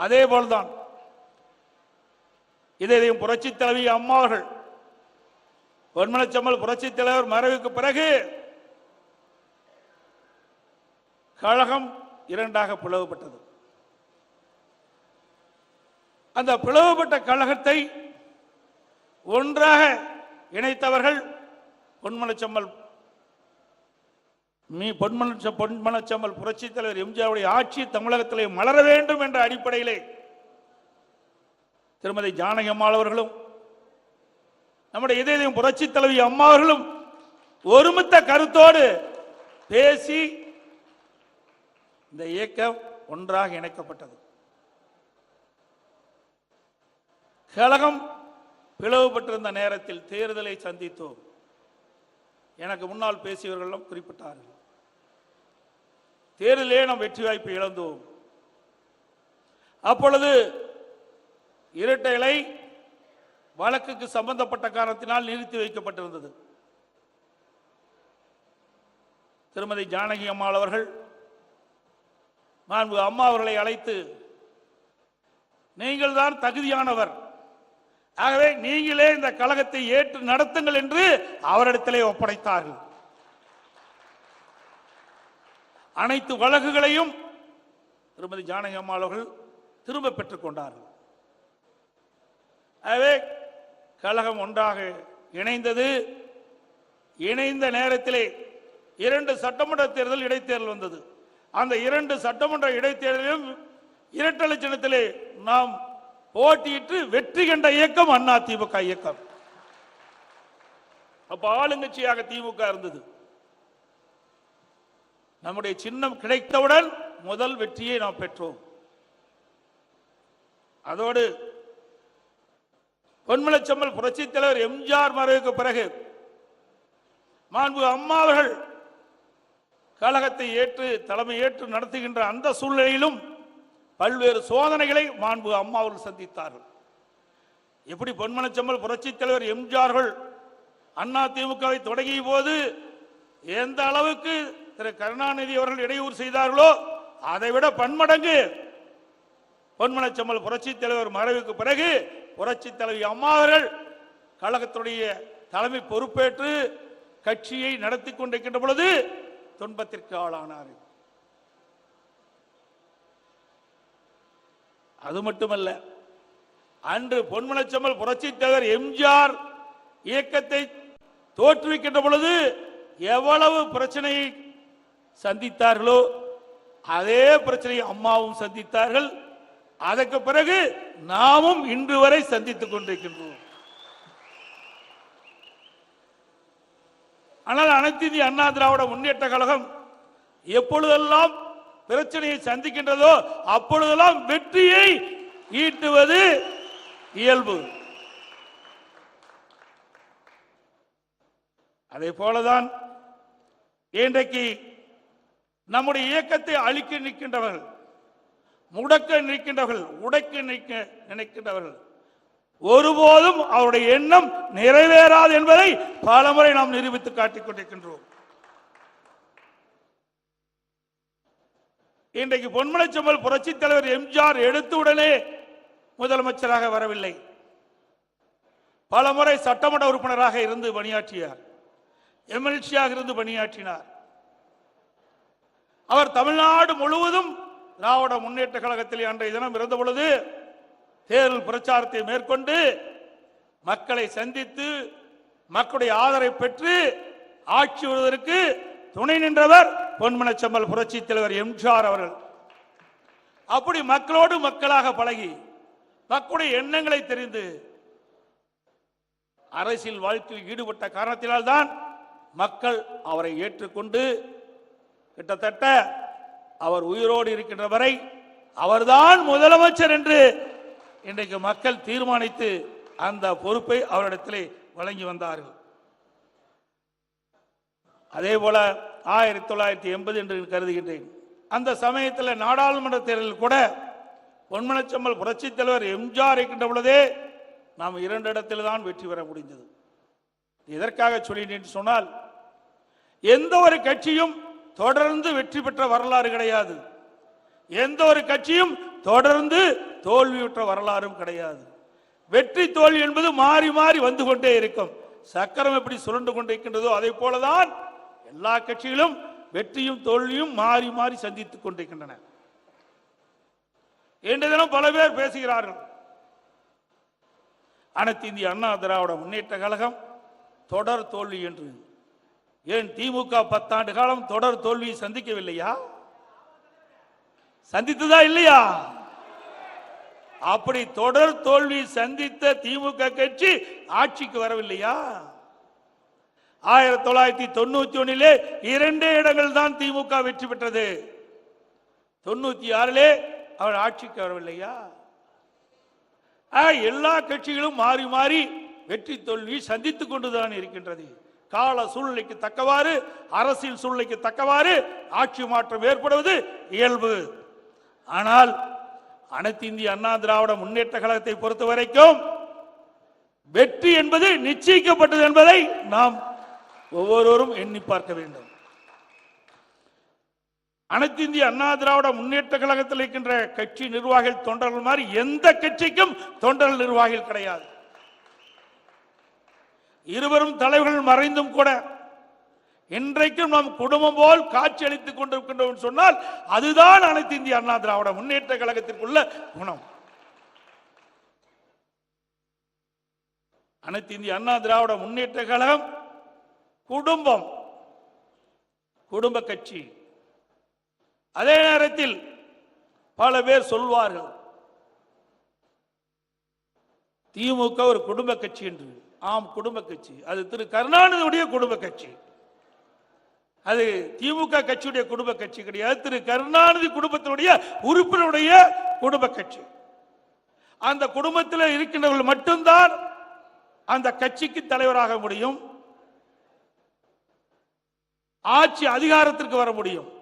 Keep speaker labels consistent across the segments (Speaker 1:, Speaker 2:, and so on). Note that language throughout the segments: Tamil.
Speaker 1: அதே போல்தான் இதையும் புரட்சி தலைவி அம்மாவர்கள் பொன்மனச்சம்மல் புரட்சி தலைவர் மறைவுக்கு பிறகு கழகம் இரண்டாக பிளவுபட்டது. அந்த பிளவுபட்ட கழகத்தை ஒன்றாக இணைத்தவர்கள் பொன்மனச்சம்மல் மீ பொன்மலச்ச பொன்மலச்சம்பல் புரட்சி தலைவர் எம்ஜிஆருடைய ஆட்சி தமிழகத்திலே மலர வேண்டும் என்ற அடிப்படையிலே திருமதி ஜானகி அம்மாள் அவர்களும் நம்முடைய இதயம் புரட்சி தலைவி அம்மா அவர்களும் ஒருமித்த கருத்தோடு பேசி இந்த இயக்கம் ஒன்றாக இணைக்கப்பட்டது. கழகம் பிளவுபட்டிருந்த நேரத்தில் தேர்தலை சந்தித்தோம். எனக்கு முன்னால் பேசியவர்களும் குறிப்பிட்டார்கள். தேர்தலே நாம் வெற்றி வாய்ப்பு இழந்தோம். அப்பொழுது இரட்டை இலை வழக்குக்கு சம்பந்தப்பட்ட காரணத்தினால் நிறுத்தி வைக்கப்பட்டிருந்தது. திருமதி ஜானகி அம்மாள் அவர்கள் நான் அம்மா அவர்களை அழைத்து நீங்கள் தான் தகுதியானவர். ஆகவே நீங்களே இந்த கழகத்தை ஏற்று நடத்துங்கள் என்று அவரிடத்திலே ஒப்படைத்தார்கள். அனைத்து வழக்குகளையும் திருமதி ஜானகி அம்மாள் அவர்கள் திரும்ப பெற்றுக் கொண்டார்கள். ஆகவே கழகம் ஒன்றாக இணைந்தது. இணைந்த நேரத்திலே இரண்டு சட்டமன்ற தேர்தல் இடைத்தேர்தல் வந்தது. அந்த இரண்டு சட்டமன்ற இடைத்தேர்தலிலும் இரட்டை சின்னத்திலே நாம் போட்டியிட்டு வெற்றி கண்ட இயக்கம் அண்ணா திமுக இயக்கம். அப்ப ஆளுங்கட்சியாக திமுக இருந்தது. நம்முடைய சின்னம் கிடைத்தவுடன் முதல் வெற்றியை நாம் பெற்றோம். அதோடு பொன்மலச்சம்மல் புரட்சி தலைவர் எம்ஜிஆர் மறைவுக்கு பிறகு மாண்பு அம்மா அவர்கள் கழகத்தை ஏற்று தலைமை ஏற்று நடத்துகின்ற அந்த சூழ்நிலையிலும் பல்வேறு சோதனைகளை மாண்பு அம்மா அவர்கள் சந்தித்தார்கள். எப்படி பொன்மனச்சம்மல் புரட்சி தலைவர் எம்ஜிஆர்கள் அண்ணா திமுகவை தொடங்கிய போது எந்த அளவுக்கு திரு கருணாநிதி அவர்கள் இடையூறு செய்தார்களோ அதை விட பன்மடங்கு பொன்மனச்சம்மல் புரட்சி தலைவர் மறைவுக்கு பிறகு புரட்சி தலைவி அம்மா அவர்கள் கழகத்துடைய தலைமை பொறுப்பேற்று கட்சியை நடத்தி கொண்டிருக்கின்ற பொழுது துன்பத்திற்கு ஆளானார் அது மட்டுமல்ல அன்று பொன்மனச்சம்மல் புரட்சி தலைவர் எம்ஜிஆர் இயக்கத்தை தோற்றுவிக்கின்ற பொழுது எவ்வளவு பிரச்சனையை சந்தித்தார்களோ? அதே பிரச்சனையை அம்மாவும் சந்தித்தார்கள். அதற்கு பிறகு நாமும் இன்று வரை சந்தித்துக் கொண்டிருக்கின்றோம். ஆனால் அனைத்து இந்திய அண்ணா திராவிட முன்னேற்ற கழகம் எப்பொழுதெல்லாம் பிரச்சனையை சந்திக்கின்றதோ அப்பொழுதெல்லாம் வெற்றியை ஈட்டுவது இயல்பு. அதே போலதான் இன்றைக்கு நம்முடைய இயக்கத்தை அழிக்க நிற்கின்றவர்கள் முடக்க நிற்கின்றவர்கள் உடைக்க நிற்க நினைக்கின்றவர்கள். ஒருபோதும் அவருடைய எண்ணம் நிறைவேறாது என்பதை பலமுறை நாம் நிரூபித்து காட்டிக் கொண்டிருக்கின்றோம். இன்றைக்கு பொன்மலைச்சம்மல் புரட்சித் தலைவர் எம்ஜிஆர் எடுத்தவுடனே முதலமைச்சராக வரவில்லை. பலமுறை சட்டமன்ற உறுப்பினராக இருந்து பணியாற்றியார் எம்எல்சியாக இருந்து பணியாற்றினார். அவர் தமிழ்நாடு முழுவதும் திராவிட முன்னேற்ற கழகத்தில் அன்றைய தினம் இருந்த பொழுது தேர்தல் பிரச்சாரத்தை மேற்கொண்டு மக்களை சந்தித்து மக்களுடைய ஆதரவை பெற்று ஆட்சி வருவதற்கு துணை நின்றவர் பொன்மனச்சம்பல் புரட்சி தலைவர் எம்ஜிஆர் அவர்கள். அப்படி மக்களோடு மக்களாக பழகி மக்களுடைய எண்ணங்களை தெரிந்து அரசியல் வாழ்க்கையில் ஈடுபட்ட காரணத்தினால்தான் மக்கள் அவரை ஏற்றுக்கொண்டு கிட்டத்தட்ட அவர் உயிரோடு இருக்கின்ற வரை அவர்தான் முதலமைச்சர் என்று இன்றைக்கு மக்கள் தீர்மானித்து அந்த பொறுப்பை அவரிடத்திலே வழங்கி வந்தார்கள். அதே போல ஆயிரத்தி தொள்ளாயிரத்தி எண்பது என்று கருதுகின்றேன். அந்த சமயத்தில் நாடாளுமன்ற தேர்தலில் கூட பொன்மனச்சம்மல் புரட்சித் தலைவர் எம்ஜிஆர் இருக்கின்ற பொழுதே நாம் இரண்டு இடத்தில் தான் வெற்றி பெற முடிந்தது. எதற்காக சொல்லினேன் சொன்னால் எந்த ஒரு கட்சியும் தொடர்ந்து வெற்றி பெற்ற வரலாறு கிடையாது. எந்த ஒரு கட்சியும் தொடர்ந்து தோல்வியுற்ற வரலாறும் கிடையாது. வெற்றி தோல்வி என்பது மாறி மாறி வந்து கொண்டே இருக்கும். சக்கரம் எப்படி சுரண்டு கொண்டிருக்கின்றதோ அதை போலதான் எல்லா கட்சிகளும் வெற்றியும் தோல்வியும் மாறி மாறி சந்தித்துக் கொண்டிருக்கின்றன. இன்றைய தினம் பல பேர் பேசுகிறார்கள். அனைத்து இந்திய அண்ணா திராவிட முன்னேற்ற கழகம் தொடர் தோல்வி என்று. ஏன் திமுக பத்தாண்டு காலம் தொடர் தோல்வியை சந்திக்கவில்லையா? சந்தித்ததா இல்லையா? அப்படி தொடர் தோல்வி சந்தித்த திமுக கட்சி ஆட்சிக்கு வரவில்லையா? ஆயிரத்தி தொள்ளாயிரத்தி தொண்ணூத்தி ஒன்னிலே இரண்டே இடங்கள் தான் திமுக வெற்றி பெற்றது. தொண்ணூத்தி ஆறிலே அவர் ஆட்சிக்கு வரவில்லையா? எல்லா கட்சிகளும் மாறி மாறி வெற்றி தோல்வி சந்தித்துக் கொண்டுதான் இருக்கின்றது. கால சூழ்நிலைக்கு தக்கவாறு அரசியல் சூழ்நிலைக்கு தக்கவாறு ஆட்சி மாற்றம் ஏற்படுவது இயல்பு. ஆனால் அனைத்து இந்திய அண்ணா திராவிட முன்னேற்ற கழகத்தை பொறுத்த வரைக்கும் வெற்றி என்பது நிச்சயிக்கப்பட்டது என்பதை நாம் ஒவ்வொருவரும் எண்ணி பார்க்க வேண்டும். அனைத்து இந்திய அண்ணா திராவிட முன்னேற்ற கழகத்தில் இருக்கின்ற கட்சி நிர்வாகிகள் தொண்டர்கள் மாதிரி எந்த கட்சிக்கும் தொண்டர்கள் நிர்வாகிகள் கிடையாது. இருவரும் தலைவர்கள் மறைந்தும் கூட இன்றைக்கும் நம் குடும்பம் போல் காட்சி அளித்துக் கொண்டிருக்கின்றோம் சொன்னால் அதுதான் அனைத்து இந்திய அண்ணா திராவிட முன்னேற்ற கழகத்திற்குள்ள குணம். அனைத்து இந்திய அண்ணா திராவிட முன்னேற்ற கழகம் குடும்பம் குடும்ப கட்சி. அதே நேரத்தில் பல பேர் சொல்வார்கள் திமுக ஒரு குடும்ப கட்சி என்று. ஆம் குடும்ப கட்சி. அது திரு கருணாநிதியுடைய குடும்ப கட்சி. அது திமுக கட்சியுடைய குடும்ப கட்சி கிடையாது. திரு கருணாநிதி குடும்பத்தினுடைய உறுப்பினருடைய குடும்ப கட்சி. அந்த குடும்பத்தில் இருக்கின்றவர்கள் மட்டும்தான் அந்த கட்சிக்கு தலைவராக முடியும். ஆட்சி அதிகாரத்திற்கு வர முடியும்.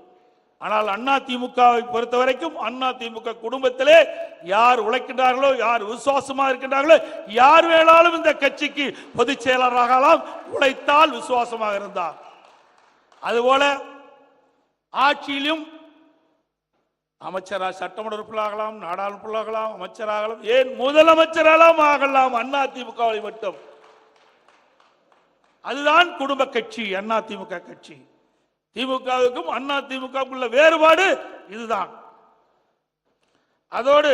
Speaker 1: ஆனால் அண்ணா திமுகவை பொறுத்த வரைக்கும் அண்ணா திமுக குடும்பத்திலே யார் உழைக்கின்றார்களோ யார் விசுவாசமா இருக்கின்றார்களோ யார் வேணாலும் இந்த கட்சிக்கு பொதுச் செயலராகலாம் உழைத்தால் விசுவாசமாக இருந்தார். அதுபோல ஆட்சியிலும் அமைச்சராக சட்டமன்ற உறுப்பினராகலாம் நாடாளுமன்றர்களாகலாம் அமைச்சராகலாம் ஏன் முதலமைச்சராகலாம் ஆகலாம் அண்ணா திமுகவை மட்டும். அதுதான் குடும்ப கட்சி அண்ணா திமுக கட்சி. திமுகவுக்கும் அண்ணா திமுகவுக்கும் உள்ள வேறுபாடு இதுதான். அதோடு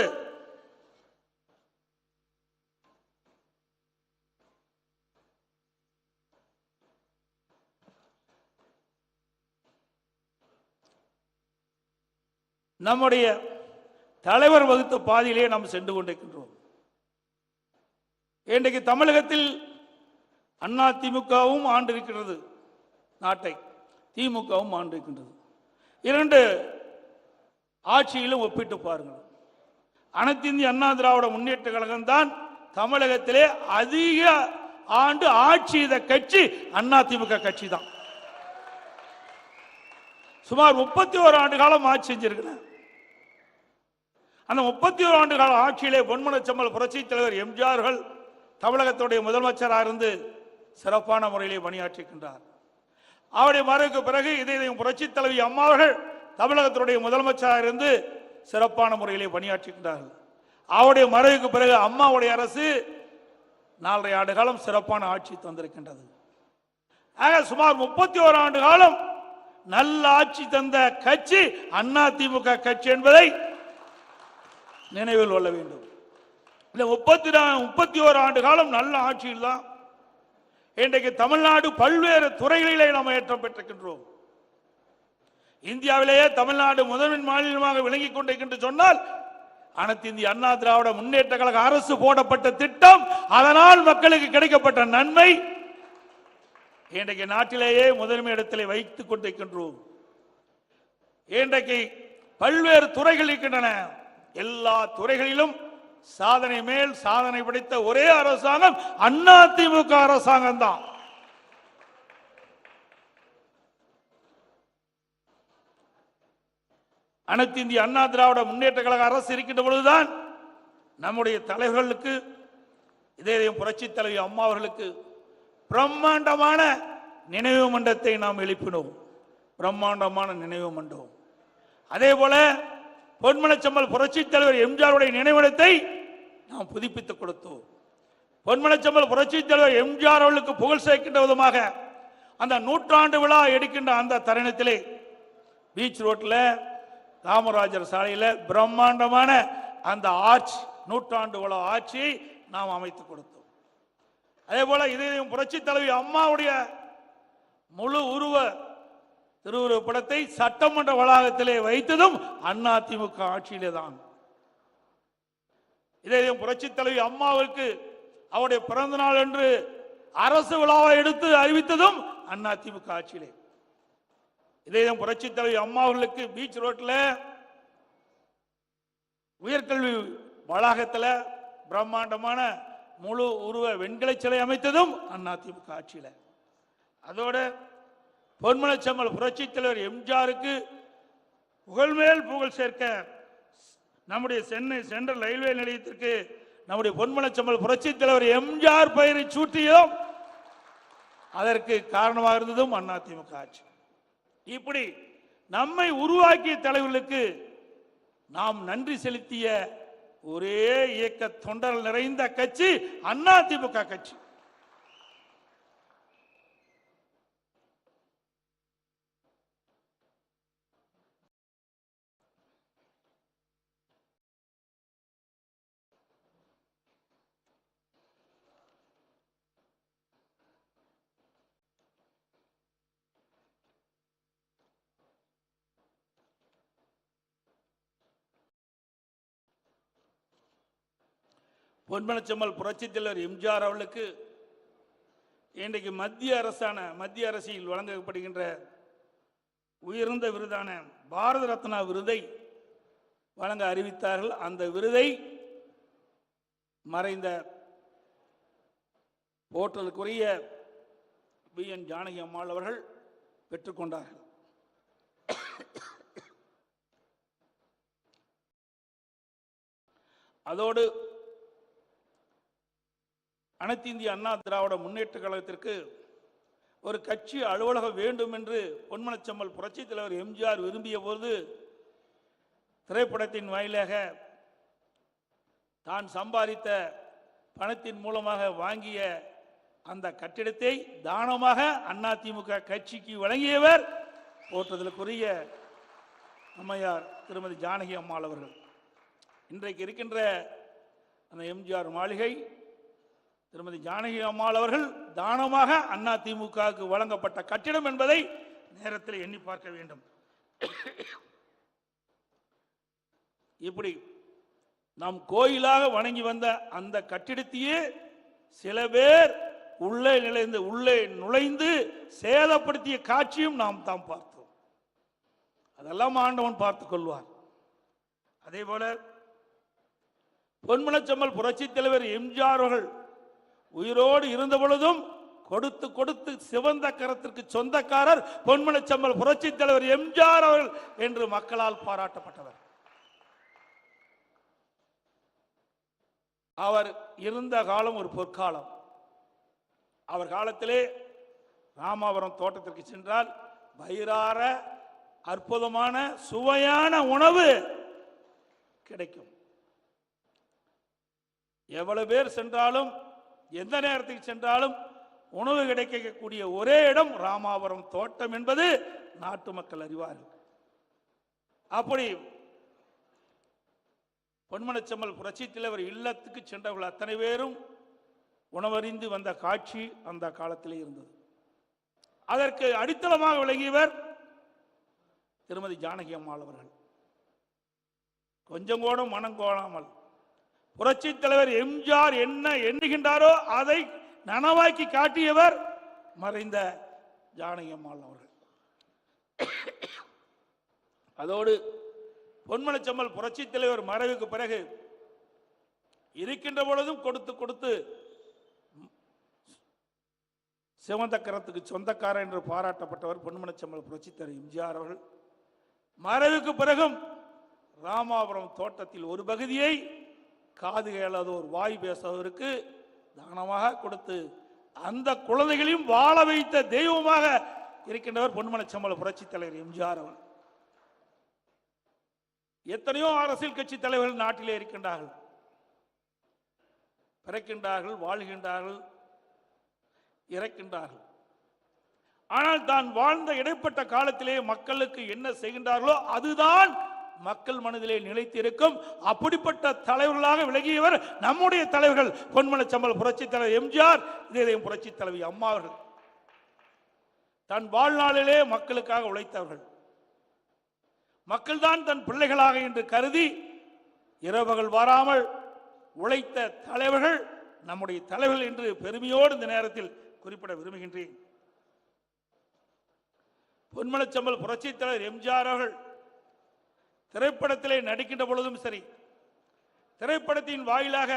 Speaker 1: நம்முடைய தலைவர் வகுத்த பாதையிலே நாம் சென்று கொண்டிருக்கின்றோம். இன்றைக்கு தமிழகத்தில் அண்ணா திமுகவும் ஆண்டிருக்கிறது நாட்டை. திமுகவும் ஆண்டிருக்கின்றது இரண்டு ஆட்சியிலும் ஒப்பிட்டு பாருங்கள். அனைத்து இந்திய அண்ணா திராவிட முன்னேற்ற கழகம் தான் தமிழகத்திலே அதிக ஆண்டு ஆட்சி செய்த கட்சி அண்ணா திமுக கட்சி தான். சுமார் முப்பத்தி ஓரு ஆண்டு காலம் ஆட்சி செஞ்சிருக்கிறேன் அந்த முப்பத்தி ஓரு ஆண்டு கால ஆட்சியிலே பொன்மனச்சம்மல் புரட்சி தலைவர் எம்ஜிஆர்கள் தமிழகத்துடைய முதலமைச்சராக இருந்து சிறப்பான முறையிலே பணியாற்றிக்கின்றார். அவருடைய மறைவுக்கு பிறகு இதயம் புரட்சி தலைவி அம்மா அவர்கள் தமிழகத்தினுடைய முதலமைச்சராக இருந்து சிறப்பான முறையிலே பணியாற்றுகின்றார்கள் அவருடைய மறைவுக்கு பிறகு அம்மாவுடைய அரசு நாலரை ஆண்டு காலம் சிறப்பான ஆட்சி தந்திருக்கின்றது. ஆக சுமார் முப்பத்தி ஓரு ஆண்டு காலம் நல்ல ஆட்சி தந்த கட்சி அண்ணா திமுக கட்சி என்பதை நினைவில் கொள்ள வேண்டும். இந்த முப்பத்தி முப்பத்தி ஓரு ஆண்டு காலம் நல்ல ஆட்சியில் தான் இன்றைக்கு தமிழ்நாடு பல்வேறு துறைகளிலே நாம் ஏற்றம் பெற்றிருக்கின்றோம். இந்தியாவிலேயே தமிழ்நாடு முதன்மை மாநிலமாக விளங்கிக் கொண்டிருக்கின்ற சொன்னால் அனைத்து இந்திய அண்ணா திராவிட முன்னேற்ற கழக அரசு போடப்பட்ட திட்டம் அதனால் மக்களுக்கு கிடைக்கப்பட்ட நன்மை இன்றைக்கு நாட்டிலேயே முதன்மை இடத்திலே வைத்துக் கொண்டிருக்கின்றோம். இன்றைக்கு பல்வேறு துறைகள் இருக்கின்றன. எல்லா துறைகளிலும் சாதனை மேல் சாதனை படைத்த ஒரே அரசாங்கம் அண்ணா திமுக அரசாங்கம் தான். அனைத்து இந்திய அண்ணா திராவிட முன்னேற்ற கழக அரசு இருக்கின்ற பொழுதுதான் நம்முடைய தலைவர்களுக்கு இதே புரட்சி தலைவி அம்மா அவர்களுக்கு பிரம்மாண்டமான நினைவு மண்டத்தை நாம் எழுப்பினோம். பிரம்மாண்டமான நினைவு மண்டபம் அதே போல பொன்மனச்செம்மல் புரட்சித் தலைவர் எம்ஜிஆருடைய நினைவிடத்தை நாம் புதுப்பித்துக் கொடுத்தோம். பொன்மனச்செம்மல் புரட்சி தலைவர் எம்ஜிஆர் அவர்களுக்கு புகழ் சேர்க்கின்ற விதமாக அந்த நூற்றாண்டு விழா எடுக்கின்ற அந்த தருணத்திலே பீச் ரோட்டில் காமராஜர் சாலையில் பிரம்மாண்டமான அந்த ஆட்சி நூற்றாண்டு விழா ஆட்சியை நாம் அமைத்துக் கொடுத்தோம். அதே போல இதையும் புரட்சி தலைவி அம்மாவுடைய முழு உருவ திருவுருவ படத்தை சட்டமன்ற வளாகத்திலே வைத்ததும் அண்ணா ஆட்சியிலே தான் இதே புரட்சி தலைவி அம்மாவுக்கு அவருடைய பிறந்த நாள் என்று அரசு விழாவை எடுத்து அறிவித்ததும் அண்ணா ஆட்சியிலே. இதே புரட்சி தலைவி அம்மாவர்களுக்கு பீச் ரோட்ல உயர்கல்வி வளாகத்தில் பிரம்மாண்டமான முழு உருவ வெண்கல சிலை அமைத்ததும் அதிமுக ஆட்சியில. அதோட பொன்மனச்செம்மல் புரட்சி தலைவர் எம்ஜிஆருக்கு புகழ்மேல் புகழ் சேர்க்க நம்முடைய சென்னை சென்ட்ரல் ரயில்வே நிலையத்திற்கு நம்முடைய பொன்மனச்செம்மல் புரட்சி தலைவர் எம்ஜிஆர் பெயரை சூட்டியும் அதற்கு காரணமாக இருந்ததும் அதிமுக ஆட்சி. இப்படி நம்மை உருவாக்கிய தலைவர்களுக்கு நாம் நன்றி செலுத்திய ஒரே இயக்க தொண்டர்கள் நிறைந்த கட்சி அண்ணா திமுக கட்சி. பொன்மனச்செம்மல் புரட்சித் தலைவர் எம்ஜிஆர் அவர்களுக்கு இன்றைக்கு மத்திய அரசான மத்திய அரசில் வழங்கப்படுகின்ற உயர்ந்த விருதான பாரத ரத்னா விருதை வழங்க அறிவித்தார்கள். அந்த விருதை மறைந்த போற்றலுக்குரிய பி. என். ஜானகி அம்மாள் அவர்கள் பெற்றுக்கொண்டார்கள் அதோடு அனைத்து இந்திய அண்ணா திராவிட முன்னேற்ற கழகத்திற்கு ஒரு கட்சி அலுவலகம் வேண்டும் என்று பொன்மனச்சம்மல் புரட்சித் தலைவர் எம்ஜிஆர் விரும்பிய போது திரைப்படத்தின் வாயிலாக தான் சம்பாதித்த பணத்தின் மூலமாக வாங்கிய அந்த கட்டிடத்தை தானமாக அதிமுக கட்சிக்கு வழங்கியவர் போற்றுதலுக்குரிய அம்மையார் திருமதி ஜானகி அம்மாள் அவர்கள். இன்றைக்கு இருக்கின்ற அந்த எம்ஜிஆர் மாளிகை திருமதி ஜானகி அம்மாள் அவர்கள் தானமாக அண்ணா திமுகவுக்கு வழங்கப்பட்ட கட்டிடம் என்பதை நேரத்தில் எண்ணி பார்க்க வேண்டும். இப்படி நாம் கோயிலாக வணங்கி வந்த அந்த கட்டிடத்தையே சில பேர் உள்ளே நிலைந்து உள்ளே நுழைந்து சேதப்படுத்திய காட்சியும் நாம் தாம் பார்த்தோம். அதெல்லாம் ஆண்டவன் பார்த்துக் கொள்வார். அதே போல பொன்மனச்செம்மல் புரட்சித் தலைவர் எம்ஜிஆர் அவர்கள் உயிரோடு இருந்த பொழுதும் கொடுத்து கொடுத்து சிவந்த கரத்திற்கு சொந்தக்காரர் பொன்மனச்செம்மல் புரட்சி தலைவர் எம்ஜிஆர் அவர்கள் என்று மக்களால் பாராட்டப்பட்டவர். அவர் இருந்த காலம் ஒரு பொற்காலம். அவர் காலத்திலே ராமாபுரம் தோட்டத்திற்கு சென்றால் வயிறார அற்புதமான சுவையான உணவு கிடைக்கும். எவ்வளவு பேர் சென்றாலும் எந்த நேரத்துக்கு சென்றாலும் உணவு கிடைக்கக்கூடிய ஒரே இடம் ராமாபுரம் தோட்டம் என்பது நாட்டு மக்கள் அறிவார்கள். அப்படி பொன்மனச்செம்மல் புரட்சி தலைவர் இல்லத்துக்கு சென்றவர்கள் அத்தனை பேரும் உணவறிந்து வந்த காட்சி அந்த காலத்திலே இருந்தது. அதற்கு அடித்தளமாக விளங்கியவர் திருமதி ஜானகி அம்மாள் அவர்கள். கொஞ்சம் கூட மனம் கோணாமல் புரட்சி தலைவர் எம்ஜிஆர் என்ன எண்ணுகின்றாரோ அதை நனவாக்கி காட்டியவர் மறைந்த ஜானகி அம்மாள் அவர்கள். அதோடு பொன்மனச்செம்மல் புரட்சி தலைவர் மறைவுக்கு பிறகு இருக்கின்ற பொழுதும் கொடுத்து கொடுத்து சிவந்த கரத்துக்கு சொந்தக்காரர் என்று பாராட்டப்பட்டவர் பொன்மனச்செம்மல் புரட்சி தலைவர் எம்ஜிஆர் அவர்கள். மறைவுக்கு பிறகும் ராமாபுரம் தோட்டத்தில் ஒரு பகுதியை காது கேளாதோர் வாய் பேசாதவருக்கு தானமாக கொடுத்து அந்த குழந்தைகளையும் வாழ வைத்த தெய்வமாக இருக்கின்றவர் பொன்மனச்செம்மல் புரட்சி தலைவர் எம்ஜிஆர் அவர் எத்தனையோ அரசியல் கட்சி தலைவர்கள் நாட்டிலே இருக்கின்றார்கள். பிறக்கின்றார்கள் வாழ்கின்றார்கள் இறக்கின்றார்கள். ஆனால் தான் வாழ்ந்த இடைப்பட்ட காலத்திலே மக்களுக்கு என்ன செய்கின்றார்களோ அதுதான் மக்கள் மனதிலே நிலைத்திருக்கும் அப்படிப்பட்ட தலைவர்களாக விலகியவர் நம்முடைய தலைவர்கள். பொன்மனச்சம்பல் புரட்சி தலைவர் எம்ஜிஆர் இதயம் புரட்சி தலைவி அம்மா அவர்கள். தன் வாழ்நாளிலே மக்களுக்காக உழைத்தவர்கள். மக்கள்தான் தன் பிள்ளைகளாக என்று கருதி இரவுகள் வராமல் உழைத்த தலைவர்கள் நம்முடைய தலைவர்கள் என்று பெருமையோடு இந்த நேரத்தில் குறிப்பிட விரும்புகின்றேன். பொன்மலச்சம்பல் புரட்சித் தலைவர் எம்ஜிஆர் அவர்கள் திரைப்படத்திலே நடிக்கின்ற பொழுதும் சரி திரைப்படத்தின் வாயிலாக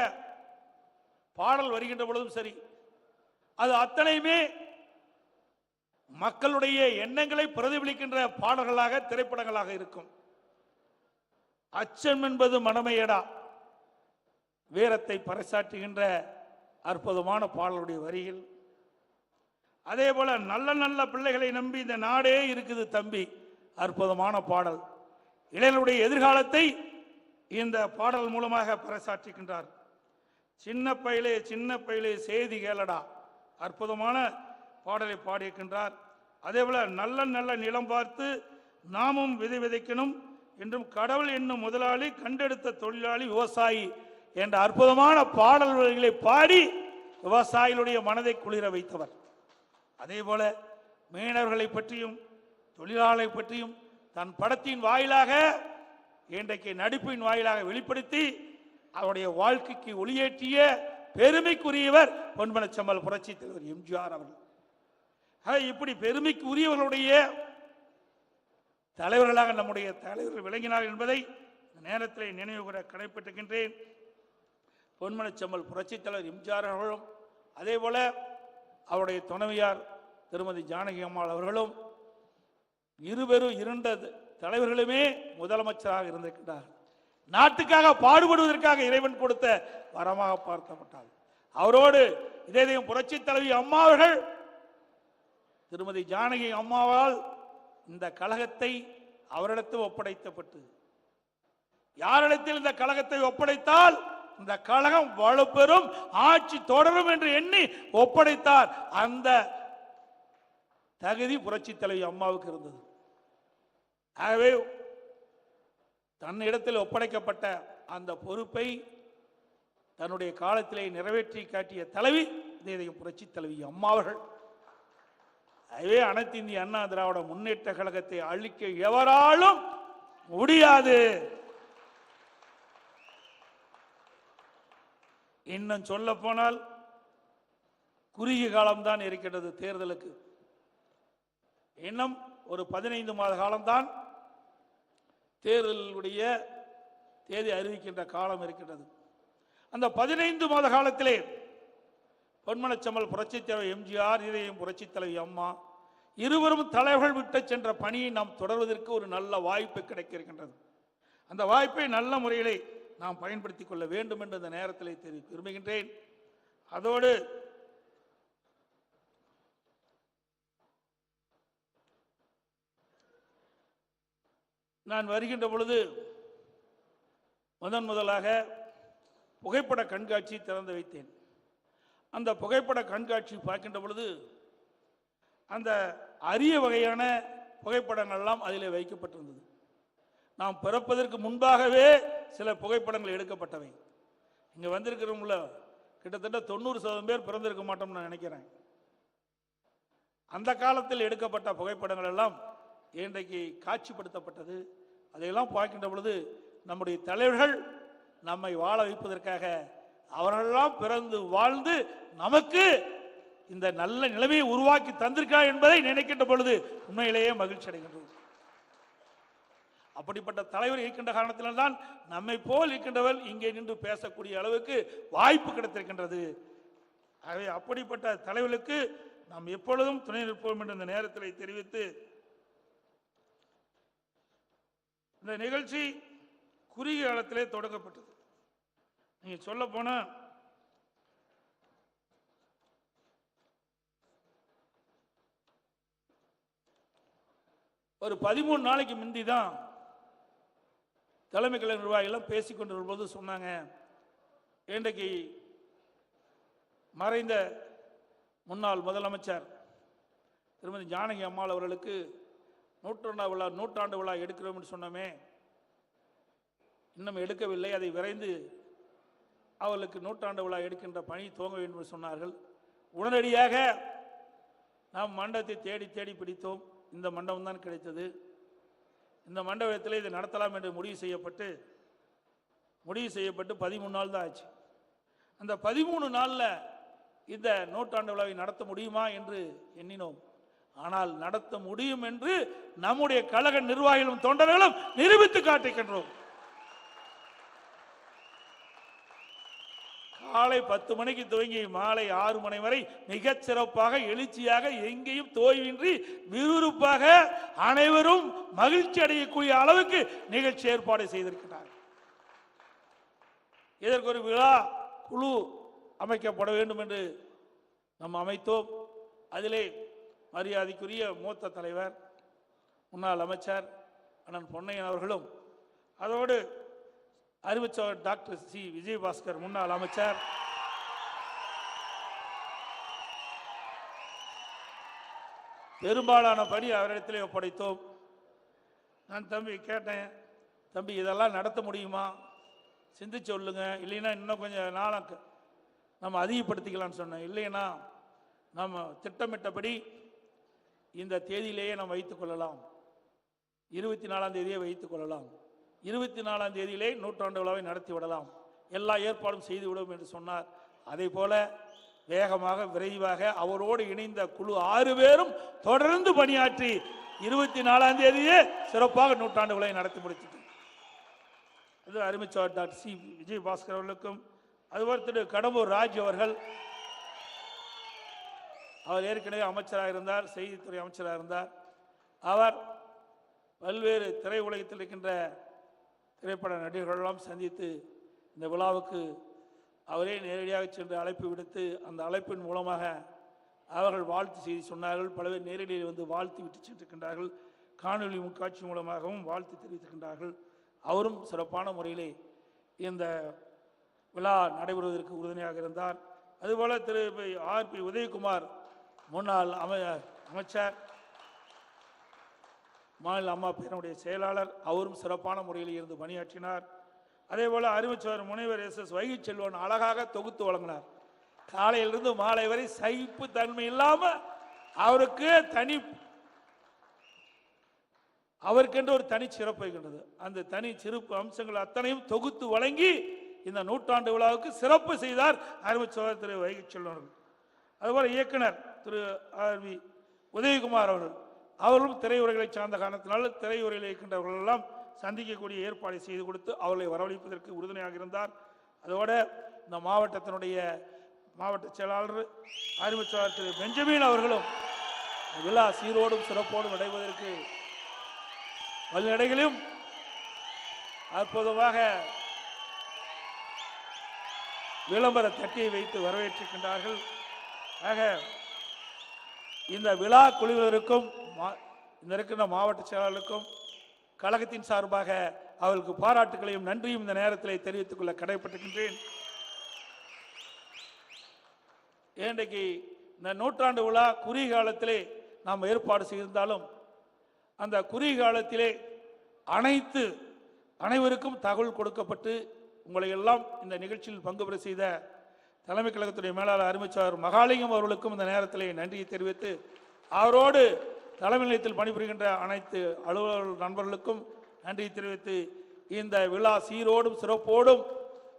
Speaker 1: பாடல் வருகின்ற பொழுதும் சரி அது அத்தனையுமே மக்களுடைய எண்ணங்களை பிரதிபலிக்கின்ற பாடல்களாக திரைப்படங்களாக இருக்கும். அச்சம் என்பது மனமையடா வீரத்தை பறைசாற்றுகின்ற அற்புதமான பாடலுடைய வரிகள். அதே போல நல்ல நல்ல பிள்ளைகளை நம்பி இந்த நாடே இருக்குது தம்பி அற்புதமான பாடல். இளைஞருடைய எதிர்காலத்தை இந்த பாடல் மூலமாக பறைசாற்றுகின்றார். சின்ன பயிலே சின்ன பயிலே செய்தி கேளடா. அற்புதமான பாடலை பாடியிருக்கின்றார். அதேபோல நல்ல நல்ல நிலம் பார்த்து நாமும் விதை விதைக்கணும் என்றும் கடவுள் என்னும் முதலாளி கண்டெடுத்த தொழிலாளி விவசாயி என்ற அற்புதமான பாடல் வரிகளை பாடி விவசாயிகளுடைய மனதை குளிர வைத்தவர். அதே போல மீனவர்களை பற்றியும் தொழிலாளர்களை பற்றியும் தன் படத்தின் வாயிலாக இன்றைக்கு நடிப்பின் வாயிலாக வெளிப்படுத்தி அவருடைய வாழ்க்கைக்கு ஒளியேற்றிய பெருமைக்குரியவர் பொன்மனச்சம்பல் புரட்சி தலைவர் எம்ஜிஆர் அவர்கள். இப்படி பெருமைக்கு உரியவர்களுடைய தலைவர்களாக நம்முடைய தலைவர்கள் விளங்கினார் என்பதை நேரத்தில் நினைவு கூற கடைப்பட்டுகின்றேன் பொன்மனச்சம்மல் புரட்சித் தலைவர் எம்ஜிஆர் அவர்களும் அதே போல அவருடைய துணைவியார் திருமதி ஜானகி அம்மாள் அவர்களும் இருவரும் இரண்ட தலைவர்களுமே முதலமைச்சராக இருந்திருக்கிறார். நாட்டுக்காக பாடுபடுவதற்காக இறைவன் கொடுத்த வரமாக பார்க்கப்பட்டார். அவரோடு இதயம் புரட்சி தலைவி அம்மா அவர்கள் திருமதி ஜானகி அம்மாவால் இந்த கழகத்தை அவரிடத்தில் ஒப்படைத்தப்பட்டு யாரிடத்தில் இந்த கழகத்தை ஒப்படைத்தால் இந்த கழகம் வலுப்பெறும் ஆட்சி தொடரும் என்று எண்ணி ஒப்படைத்தார். அந்த தகுதி புரட்சி தலைவி அம்மாவுக்கு இருந்தது. ஆகவே தன்னிடத்தில் ஒப்படைக்கப்பட்ட அந்த பொறுப்பை தன்னுடைய காலத்திலே நிறைவேற்றி காட்டிய தலைவி தேதிய புரட்சி தலைவி அம்மா அவர்கள். அதுவே அனைத்து இந்திய அண்ணா திராவிட முன்னேற்ற கழகத்தை அழிக்க எவராலும் முடியாது. இன்னும் சொல்ல போனால் குறுகிய காலம்தான் இருக்கின்றது தேர்தலுக்கு. இன்னும் ஒரு பதினைந்து மாத காலம்தான் தேர்தலுடைய தேதி அறிவிக்கின்ற காலம் இருக்கின்றது. அந்த பதினைந்து மாத காலத்திலே பொன்மனச்சம்மல் புரட்சித் தலைவர் எம்ஜிஆர் இதயம் புரட்சித் தலைவி அம்மா இருவரும் தலைவர்கள் விட்டு சென்ற பணியை நாம் தொடர்வதற்கு ஒரு நல்ல வாய்ப்பு கிடைக்க இருக்கின்றது அந்த வாய்ப்பை நல்ல முறையிலே நாம் பயன்படுத்திக் கொள்ள வேண்டும் என்று இந்த நேரத்திலே தெரிவிக்க விரும்புகின்றேன். அதோடு நான் வருகின்ற பொழுது முதன் முதலாக புகைப்பட கண்காட்சி திறந்து வைத்தேன். அந்த புகைப்பட கண்காட்சி பார்க்கின்ற பொழுது அந்த அரிய வகையான புகைப்படங்கள்லாம் அதில் வைக்கப்பட்டிருந்தது. நாம் பிறப்பதற்கு முன்பாகவே சில புகைப்படங்கள் எடுக்கப்பட்டவை. இங்கே வந்திருக்கிறவங்கள கிட்டத்தட்ட தொண்ணூறு சதவீதம் பேர் பிறந்திருக்க மாட்டோம்னு நான் நினைக்கிறேன். அந்த காலத்தில் எடுக்கப்பட்ட புகைப்படங்கள் எல்லாம் இன்றைக்கு காட்சிப்படுத்தப்பட்டது. அதையெல்லாம் பார்க்கின்ற பொழுது நம்முடைய தலைவர்கள் நம்மை வாழ வைப்பதற்காக அவர்களெல்லாம் பிறந்து வாழ்ந்து நமக்கு இந்த நல்ல நிலைமையை உருவாக்கி தந்திருக்கா என்பதை நினைக்கின்ற பொழுது உண்மையிலேயே மகிழ்ச்சி அடைகின்றோம். அப்படிப்பட்ட தலைவர் இருக்கின்ற காரணத்தினால்தான் நம்மை போல் இருக்கின்றவர் இங்கே நின்று பேசக்கூடிய அளவுக்கு வாய்ப்பு கிடைத்திருக்கின்றது. ஆகவே அப்படிப்பட்ட தலைவர்களுக்கு நாம் எப்பொழுதும் துணை நிற்போம் என்ற இந்த நேரத்தில் தெரிவித்து இந்த நிகழ்ச்சி குறுகிய காலத்திலே தொடங்கப்பட்டது. நீங்க சொல்ல போனா ஒரு பதிமூணு நாளைக்கு முந்தி தான் தலைமை கலை நிர்வாகிகளும் பேசிக்கொண்டு வரும்போது சொன்னாங்க இன்றைக்கு மறைந்த முன்னாள் முதலமைச்சர் திருமதி ஜானகி அம்மாள் அவர்களுக்கு நூற்றாண்டு விழா நூற்றாண்டு விழா எடுக்கிறோம் என்று சொன்னோமே இன்னும் எடுக்கவில்லை. அதை விரைந்து அவர்களுக்கு நூற்றாண்டு விழா எடுக்கின்ற பணி துவங்க வேண்டும் என்று சொன்னார்கள். உடனடியாக நாம் மண்டபத்தை தேடி தேடி பிடித்தோம். இந்த மண்டபம் தான் கிடைத்தது. இந்த மண்டபத்தில் இதை நடத்தலாம் என்று முடிவு செய்யப்பட்டு முடிவு செய்யப்பட்டு பதிமூணு நாள் தான் ஆச்சு. அந்த பதிமூணு நாளில் இந்த நூற்றாண்டு விழாவை நடத்த முடியுமா என்று எண்ணினோம். ஆனால் நடத்த முடியும் என்று நம்முடைய கழக நிர்வாகிகளும் தொண்டர்களும் நிரூபித்து காட்டுகின்றோம். காலை பத்து மணிக்கு துவங்கி மாலை ஆறு மணி வரை மிக சிறப்பாக எழுச்சியாக எங்கேயும் தோய்வின்றி விறுவிறுப்பாக அனைவரும் மகிழ்ச்சி அடையக்கூடிய அளவுக்கு நிகழ்ச்சி ஏற்பாடு செய்திருக்கிறார் இதற்கு ஒரு விழா குழு அமைக்கப்பட வேண்டும் என்று நாம் அமைத்தோம். அதிலே மரியாதைக்குரிய மூத்த தலைவர் முன்னாள் அமைச்சர் அண்ணன் பொன்னையன் அவர்களும் அதோடு அறிவிச்சவர் டாக்டர் சி. விஜயபாஸ்கர் முன்னாள் அமைச்சர். பெரும்பாலான பணி அவரிடத்திலே ஒப்படைத்தோம். நான் தம்பி கேட்டேன் தம்பி இதெல்லாம் நடத்த முடியுமா? சிந்திச்சு சொல்லுங்க. இல்லைன்னா இன்னும் கொஞ்சம் நாளாக நம்ம அதிகப்படுத்திக்கலாம்னு சொன்னேன். இல்லைன்னா நம்ம திட்டமிட்டபடி இந்த தேதியிலேயே நாம் வைத்துக் கொள்ளலாம். இருபத்தி நாலாம் தேதியை வைத்துக் கொள்ளலாம். இருபத்தி நாலாம் தேதியிலே நூற்றாண்டு விழாவை நடத்தி விடலாம். எல்லா ஏற்பாடும் செய்து விடும் என்று சொன்னார். அதே போல வேகமாக விரைவாக அவரோடு இணைந்த குழு ஆறு பேரும் தொடர்ந்து பணியாற்றி இருபத்தி நாலாம் தேதியே சிறப்பாக நூற்றாண்டு விழாவை நடத்தி முடிச்சிட்டு இது அருமைச்சவர் டாக்டர் சி. விஜயபாஸ்கர் அவர்களுக்கும் அதுபோல் திரு கடம்பூர் ராஜ் அவர்கள் அவர் ஏற்கனவே அமைச்சராக இருந்தார் செய்தித்துறை அமைச்சராக இருந்தார். அவர் பல்வேறு திரை உலகத்தில் இருக்கின்ற திரைப்பட நடிகர்களெல்லாம் சந்தித்து இந்த விழாவுக்கு அவரே நேரடியாக சென்று அழைப்பு விடுத்து அந்த அழைப்பின் மூலமாக அவர்கள் வாழ்த்து செய்தி சொன்னார்கள். பல பேர் நேரடியில் வந்து வாழ்த்து விட்டு சென்றிருக்கின்றார்கள். காணொலி முக்காட்சி மூலமாகவும் வாழ்த்து தெரிவித்திருக்கின்றார்கள். அவரும் சிறப்பான முறையிலே இந்த விழா நடைபெறுவதற்கு உறுதுணையாக இருந்தார். அதுபோல திரு ஆர் பி உதயகுமார் முன்னாள் அமை அமைச்சர் மாநில அம்மா பேரனுடைய செயலாளர் அவரும் சிறப்பான முறையில் இருந்து பணியாற்றினார். அதே போல் அறிவுச்சவர் முனைவர் எஸ் எஸ் வைகை செல்வன் அழகாக தொகுத்து வழங்கினார். காலையிலிருந்து மாலை வரை சகிப்பு தன்மை இல்லாம அவருக்கு தனி அவருக்கென்று ஒரு தனி சிறப்பு இருக்கின்றது. அந்த தனி சிறப்பு அம்சங்கள் அத்தனையும் தொகுத்து வழங்கி இந்த நூற்றாண்டு விழாவுக்கு சிறப்பு செய்தார் அறிவிச்சவர் திரு வைகை செல்வன் அதுபோல் அதுபோல இயக்குனர் திரு ஆர் வி உதயகுமார் அவர்கள். அவர்களும் திரையுறைகளை சார்ந்த காரணத்தினால் திரையுறையில் இருக்கின்றவர்கள் எல்லாம் சந்திக்கக்கூடிய ஏற்பாடு செய்து கொடுத்து அவர்களை வரவழைப்பதற்கு உறுதுணையாக இருந்தார். அதோட இந்த மாவட்டத்தினுடைய மாவட்ட செயலாளர் அறிமுகர் திரு பெஞ்சமின் அவர்களும் விழா சீரோடும் சிறப்போடும் நடைபெறுவதற்கு வழிநடைகளையும் அற்புதமாக விளம்பர தட்டியை வைத்து வரவேற்றிருக்கின்றார்கள். ஆக இந்த விழா குழுவினருக்கும் மா- இந்த இருக்கின்ற மாவட்ட செயலாளருக்கும் கழகத்தின் சார்பாக அவர்களுக்கு பாராட்டுகளையும் நன்றியும் இந்த நேரத்தில் தெரிவித்துக் கொள்ள கடைப்பட்டுகின்றேன் இன்றைக்கு இந்த நூற்றாண்டு விழா குறுகிய காலத்திலே நாம் ஏற்பாடு செய்திருந்தாலும் அந்த குறுகிய காலத்திலே அனைத்து அனைவருக்கும் தகவல் கொடுக்கப்பட்டு உங்களை எல்லாம் இந்த நிகழ்ச்சியில் பங்கு பெற செய்த தலைமை கழகத்துடைய மேலாளர் அருமைச்சார் மகாலிங்கம் அவர்களுக்கும் இந்த நேரத்திலே நன்றியை தெரிவித்து அவரோடு தலைமை நிலையத்தில் பணிபுரிகின்ற அனைத்து அலுவலர்கள் நண்பர்களுக்கும் நன்றியை தெரிவித்து இந்த விழா சீரோடும் சிறப்போடும்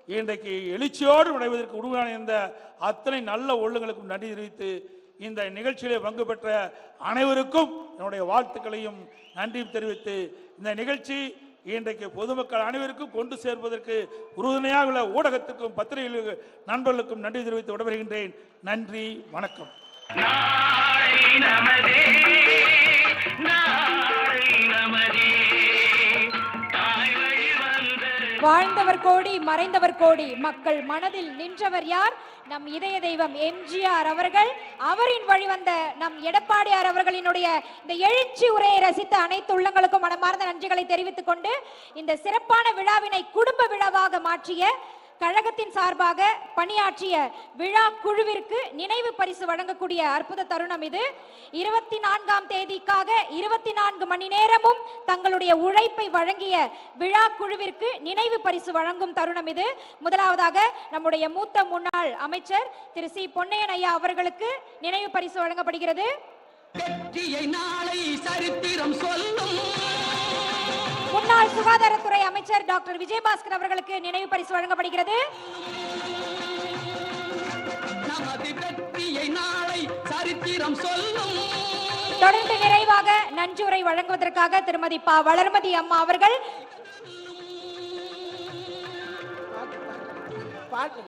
Speaker 1: இன்றைக்கு எழுச்சியோடு விளைவதற்கு உருவான இந்த அத்தனை நல்ல உள்ளங்களுக்கும் நன்றி தெரிவித்து இந்த நிகழ்ச்சியிலே பங்கு பெற்ற அனைவருக்கும் என்னுடைய வாழ்த்துக்களையும் நன்றியும் தெரிவித்து இந்த நிகழ்ச்சி இன்றைக்கு பொதுமக்கள் அனைவருக்கும் கொண்டு சேர்ப்பதற்கு உறுதுணையாக உள்ள ஊடகத்துக்கும் பத்திரிகை நண்பர்களுக்கும் நன்றி தெரிவித்து விடைபெறுகின்றேன். நன்றி வணக்கம்.
Speaker 2: வாழ்ந்தவர் கோடி மறைந்தவர் கோடி. மக்கள் மனதில் நின்றவர் யார்? நம் இதய தெய்வம் எம்ஜிஆர் அவர்கள். அவரின் வழிவந்த நம் எடப்பாடியார் அவர்களினுடைய இந்த எழுச்சி உரையை ரசித்த அனைத்து உள்ளங்களுக்கும் மனமார்ந்த நன்றிகளை தெரிவித்துக் கொண்டு இந்த சிறப்பான விழாவினை குடும்ப விழாவாக மாற்றிய கழகத்தின் சார்பாக பணியாற்றிய விழா குழுவிற்கு நினைவு பரிசு வழங்கக்கூடிய அற்புத தருணம் இது. இருபத்தி நான்காம் தேதிக்காக இருபத்தி நான்கு மணி நேரமும் தங்களுடைய உழைப்பை வழங்கிய விழா குழுவிற்கு நினைவு பரிசு வழங்கும் தருணம் இது. முதலாவதாக நம்முடைய மூத்த முன்னாள் அமைச்சர் திரு சி பொன்னையன் ஐயா அவர்களுக்கு நினைவு பரிசு வழங்கப்படுகிறது.
Speaker 3: வெற்றியை நாளை சரித்திரம் சொல்லும்.
Speaker 2: முன்னாள் சுகாதாரத்துறை அமைச்சர் டாக்டர் விஜயபாஸ்கர் அவர்களுக்கு நினைவு பரிசு வழங்கப்படுகிறது.
Speaker 3: நமது வெற்றியை நாளை சரித்திரம் சொல்லும்.
Speaker 2: தொடர்ந்து நிறைவாக நன்றியுரை வழங்குவதற்காக திருமதி ப வளர்மதி அம்மா அவர்கள்.